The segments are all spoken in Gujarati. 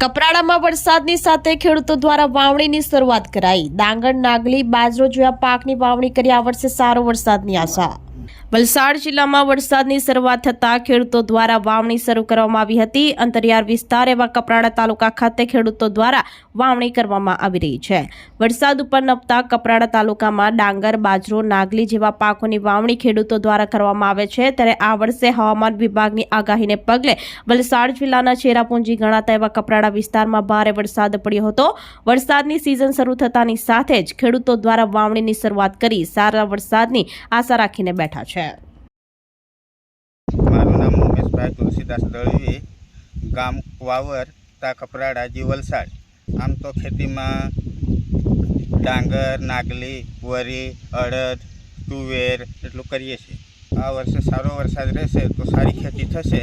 કપરાડામાં વરસાદની સાથે ખેડૂતો દ્વારા વાવણીની શરૂઆત કરાઈ. ડાંગર, નાગલી, બાજરો જેવા પાકની વાવણી કરી આ વર્ષે સારો વરસાદની આશા. વલસાડ જિલ્લામાં વરસાદની શરૂઆત થતાં ખેડૂતો દ્વારા વાવણી શરૂ કરવામાં આવી હતી. અંતરિયાળ વિસ્તાર એવા કપરાડા તાલુકા ખાતે ખેડૂતો દ્વારા વાવણી કરવામાં આવી રહી છે. વરસાદ ઉપર નપતા કપરાડા તાલુકામાં ડાંગર, બાજરો, નાગલી જેવા પાકોની વાવણી ખેડૂતો દ્વારા કરવામાં આવે છે. ત્યારે આ વર્ષે હવામાન વિભાગની આગાહીને પગલે વલસાડ જિલ્લાના ચેરાપુંજી ગણાતા એવા કપરાડા વિસ્તારમાં ભારે વરસાદ પડ્યો હતો. વરસાદની સિઝન શરૂ થતાની સાથે જ ખેડૂતો દ્વારા વાવણીની શરૂઆત કરી સારા વરસાદની આશા રાખીને બેઠા છે. નામ તુલસીદાસ દળવી ગામ વાવર તા કપરાડા જી વલસાડ આમ તો ખેતીમાં ડાંગર નાગલી વરી અડદ તુવેર એટલું કરીએ છીએ. આ વર્ષે સારો વરસાદ રહેશે તો સારી ખેતી થશે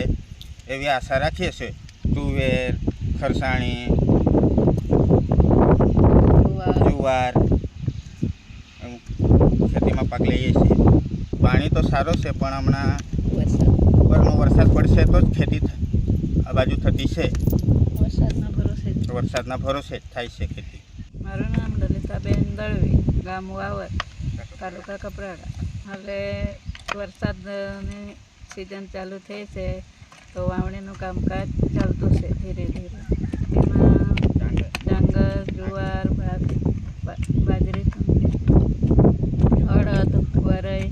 એવી આશા રાખીએ છીએ. તુવેર ખરસાણી જુવાર. એમ ખેતીમાં પાક લઈએ છીએ. પાણી તો સારો છે પણ હમણાં વરસાદ પડશે તો જ ખેતી આ બાજુ થતી છે. વરસાદના ભરોસે. વરસાદના ભરોસે જ થાય છે ખેતી. મારું નામ લલિતાબેન દળવી ગામ વાવર તાલુકા કપરાડા. હવે વરસાદની સિઝન ચાલુ થઈ છે તો વાવણીનું કામકાજ ચાલતું છે ધીરે ધીરે. એમાં ડાંગર જુવાર બા- બા- બાજરી અડદ વરઈ